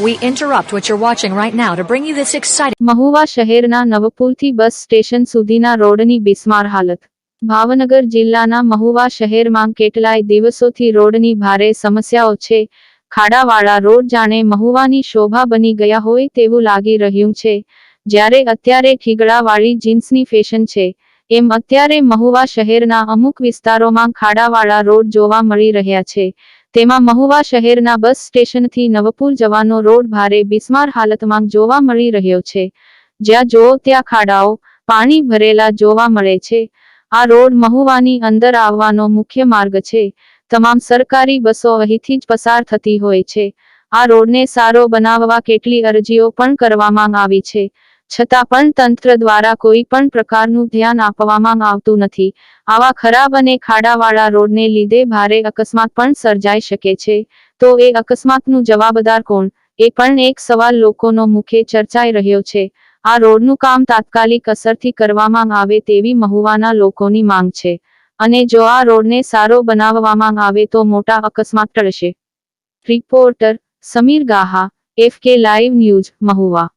We interrupt what you're watching right now to bring you this exciting Mahuva શહેરના નવપુરથી bus station સુધીના રોડની બિસ્માર હાલત. ભાવનગર જિલ્લાના મહુવા શહેરમાં કેટલાય દિવસોથી રોડની ભારે સમસ્યાઓ છે. ખાડાવાળા રોડ જાણે મહુવાની શોભા બની ગયા હોય તેવું લાગી રહ્યું છે. જ્યારે અત્યારે ઠીગડાવાળી જીન્સની ફેશન છે, એમ અત્યારે મહુવા શહેરના અમુક વિસ્તારોમાં ખાડાવાળા રોડ જોવા મળી રહ્યા છે. તેમાં મહુવા શહેરના બસ સ્ટેશનથી નવપુર જવાનો રોડ ભારે બિસ્માર હાલતમાં જોવા મળી રહ્યો છે. જ્યાં જુઓ ત્યાં ખાડાઓ, પાણી ભરેલા જોવા મળે છે. આ રોડ મહુવાની અંદર આવવાનો મુખ્ય માર્ગ છે. તમામ સરકારી બસો અહીંથી જ પસાર થતી હોય છે. આ રોડને સારો બનાવવા કેટલી અરજીઓ પણ કરવામાં આવી છે. છતાં પણ તંત્ર દ્વારા કોઈ પણ પ્રકારનું ધ્યાન આપવામાં આવતું નથી. આવા ખરાબ અને ખાડાવાળા રોડને લીધે ભારે અકસ્માત પણ સર્જાઈ શકે છે. તો એ અકસ્માતનું જવાબદાર કોણ? એ પણ એક સવાલ લોકોનો મુખે ચર્ચાઈ રહ્યો છે. આ રોડનું કામ તાત્કાલિક અસરથી કરવામાં આવે તેવી મહુવાના લોકોની માંગ છે. અને જો આ રોડને સારો બનાવવામાં આવે તો મોટા અકસ્માત ટળશે. Reporter Sameer Gaha, F K live news, Mahuva.